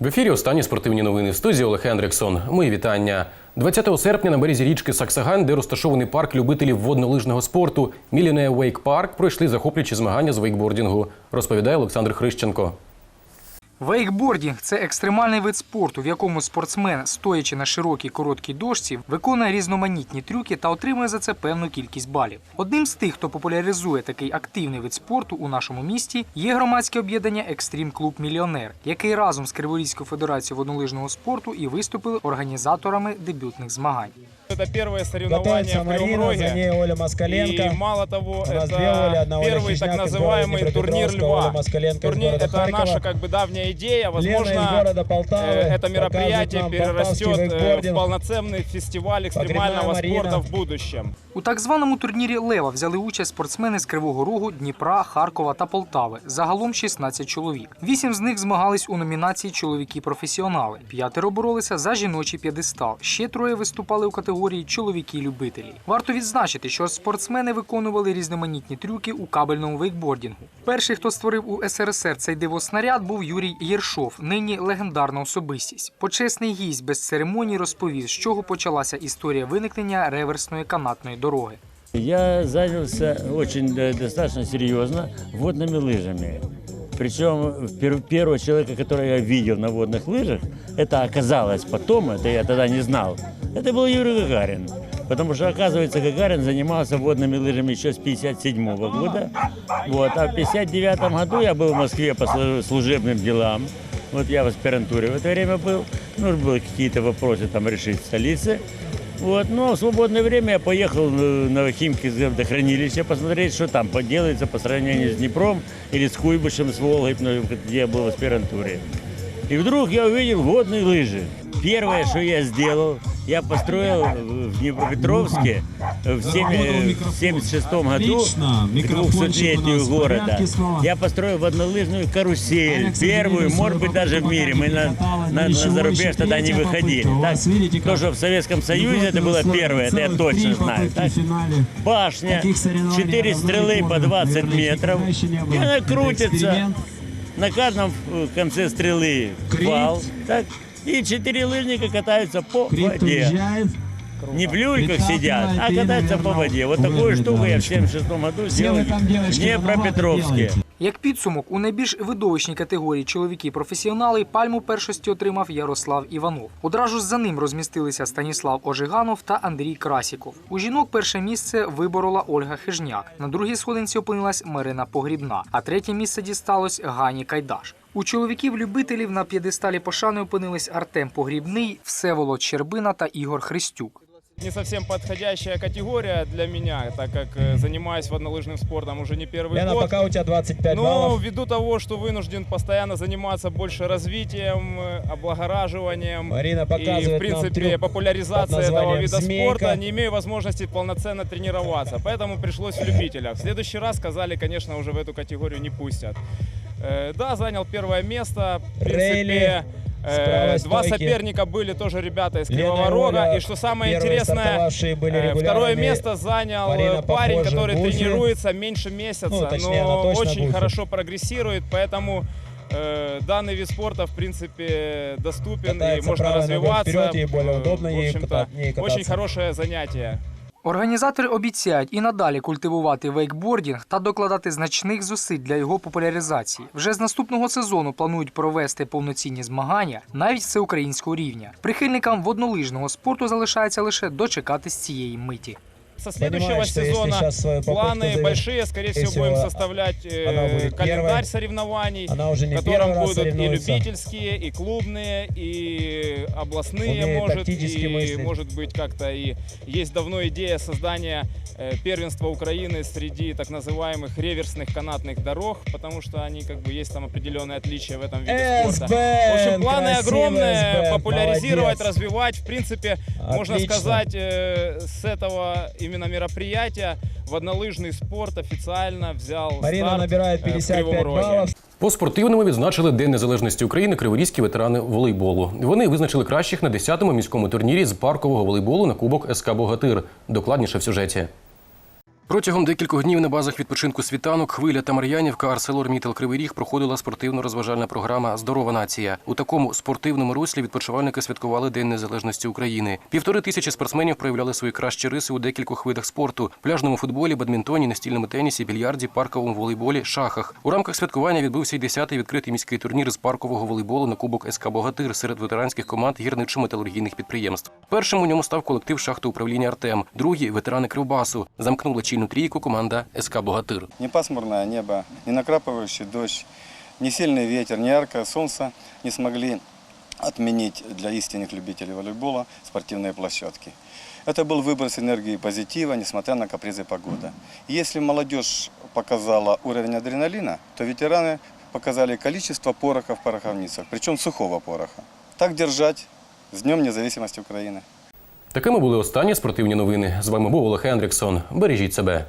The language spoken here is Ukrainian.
В ефірі останні спортивні новини в студії Олег Хендриксон. Мої вітання. 20 серпня на березі річки Саксаган, де розташований парк любителів воднолижного спорту Міліне Вейк Парк, пройшли захоплюючі змагання з вейкбордінгу, розповідає Олександр Хрищенко. Вейкбордінг це екстремальний вид спорту, в якому спортсмен, стоячи на широкій короткій дошці, виконує різноманітні трюки та отримує за це певну кількість балів. Одним з тих, хто популяризує такий активний вид спорту у нашому місті, є громадське об'єднання Екстрім Клуб Мільйонер, який разом з Криворізькою федерацією воднолижного спорту і виступили організаторами дебютних змагань. Это первое соревнование Готовится в Кривом Марина, за Роге. ней Оля И Москаленко. мало того, У нас две Оли, это одна Оля первый Хижняк так из называемый города турнир Днепропетровска, Оля льва. Москаленко из Турнир города это наша Харькова. как бы давняя идея. Лена из Возможно, города Полтавы. э, это показывает мероприятие нам перерастет полтавский э, в вейкбординг. полноценный фестиваль экстремального Марина. спорта в будущем. У так званому турнірі Лева взяли участь спортсмени з Кривого Рогу, Дніпра, Харкова та Полтави. Загалом 16 чоловік. Вісім з них змагались у номінації Чоловіки-професіонали. П'ятеро боролися за жіночий п'єдестал. Ще троє виступали у категорії Чоловіки-любителі. Варто відзначити, що спортсмени виконували різноманітні трюки у кабельному вейкбордінгу. Перший, хто створив у СРСР цей дивоснаряд, був Юрій Єршов, нині легендарна особистість. Почесний гість без церемоній розповів, з чого почалася історія виникнення реверсної канатної дороги. Я занялся очень э, достаточно серьезно водными лыжами. Причем пер- первого человека, которого я видел на водных лыжах, это оказалось потом, это я тогда не знал, это был Юрий Гагарин. Потому что, оказывается, Гагарин занимался водными лыжами еще с 57 года. Вот. А в 59 году я был в Москве по слу- служебным делам. Вот я в аспирантуре в это время был. Нужно было какие-то вопросы там решить в столице. Вот, но в свободное время я поехал э, на Химки водохранилище посмотреть, что там поделается по сравнению с Днепром или с Куйбышем, с Волгой, ну, где я был в аспирантуре. И вдруг я увидел водные лыжи. Первое, что я сделал, я построил в Днепропетровске в 1976 э, году, в 200-летию города. Я построил воднолыжную карусель, первую, может быть, даже в мире. Мы на, на, на зарубеж тогда не выходили. Так, то, что в Советском Союзе это было первое, это я точно знаю. Так, башня, четыре стрелы по 20 метров, и она крутится. На каждом э, конце стрелы вал. Так, и четыре лыжника катаются по Крит воде. уезжает. Не в люльках Прекрасно, сидят, а Альпина, катаются по наверное, воде. Вот такую уровень, штуку я в Данечка. 76 году Все сделал вы там, в девочки, Днепропетровске. делаете. Як підсумок, у найбільш видовищній категорії чоловіки-професіонали пальму першості отримав Ярослав Іванов. Одразу ж за ним розмістилися Станіслав Ожиганов та Андрій Красіков. У жінок перше місце виборола Ольга Хижняк. На другій сходинці опинилась Марина Погрібна, а третє місце дісталось Гані Кайдаш. У чоловіків-любителів на п'єдесталі пошани опинились Артем Погрібний, Всеволод Щербина та Ігор Христюк. Не совсем подходящая категория для меня, так как э, занимаюсь воднолыжным спортом уже не первый Лена, год. пока у тебя 25 Но баллов. ввиду того, что вынужден постоянно заниматься больше развитием, э, облагораживанием Марина и, в показывает нам принципе, трюк популяризация под этого названием вида «Змейка». спорта, не имею возможности полноценно тренироваться. Поэтому пришлось в любителях. В следующий раз сказали, конечно, уже в эту категорию не пустят. Э, Да, занял первое место. В принципе, э, два стойки. соперника были тоже ребята из Кривого и Рога. И что самое интересное, были э, второе место занял Марина, парень, который тренируется меньше месяца, Ну, точнее, но очень хорошо прогрессирует, поэтому э, данный вид спорта, в принципе, доступен и Катается можно правой ногой развиваться. вперед, ей более удобно в ей общем-то, ката- ей очень кататься. хорошее занятие. Організатори обіцяють і надалі культивувати вейкбордінг та докладати значних зусиль для його популяризації. Вже з наступного сезону планують провести повноцінні змагання навіть всеукраїнського рівня. Прихильникам воднолижного спорту залишається лише дочекатись цієї миті. Со следующего Понимаешь, сезона планы большие, скорее всего, будем составлять э, календарь первой. соревнований. Она уже в котором будут и любительские, и клубные, и областные, Умеет может, и мыслить. может быть как-то и есть давно идея создания э, первенства Украины среди так называемых реверсных канатных дорог, потому что они как бы есть там определенные отличия в этом виде спорта. В общем, планы огромные, популяризировать, молодец. развивать. В принципе, можно Отлично. сказать, э, с этого именно мероприятия воднолыжный спорт официально взял Марина старт, набирает э, в 55 Кривом Роге. баллов. По спортивному відзначили День незалежності України криворізькі ветерани волейболу. Вони визначили кращих на 10-му міському турнірі з паркового волейболу на Кубок СК Богатир. Докладніше в сюжеті. Протягом декількох днів на базах відпочинку світанок, хвиля та Мар'янівка, Арселор Мітел Кривий Ріг проходила спортивно-розважальна програма Здорова нація. У такому спортивному руслі відпочивальники святкували День Незалежності України. Півтори тисячі спортсменів проявляли свої кращі риси у декількох видах спорту: пляжному футболі, бадмінтоні, настільному тенісі, більярді, парковому волейболі, шахах. У рамках святкування відбувся й 10-й відкритий міський турнір з паркового волейболу на Кубок СК Богатир серед ветеранських команд гірничо-металургійних підприємств. Першим у ньому став колектив шахти управління Артем, другий ветерани Кривбасу. Замкнула чільну трійку команда СК Богатир. Не пасмурное небо, не накрапывающий дождь, не сильный ветер, не яркое солнце не смогли отменить для истинных любителей волейбола спортивные площадки. Это был выброс энергии и позитива, несмотря на капризы погоды. Если молодежь показала уровень адреналина, то ветераны показали количество пороха в пороховницах, причем сухого пороха. Так держать с Днем независимости Украины. Такими були останні спортивні новини. З вами був Олег Ендріксон. Бережіть себе.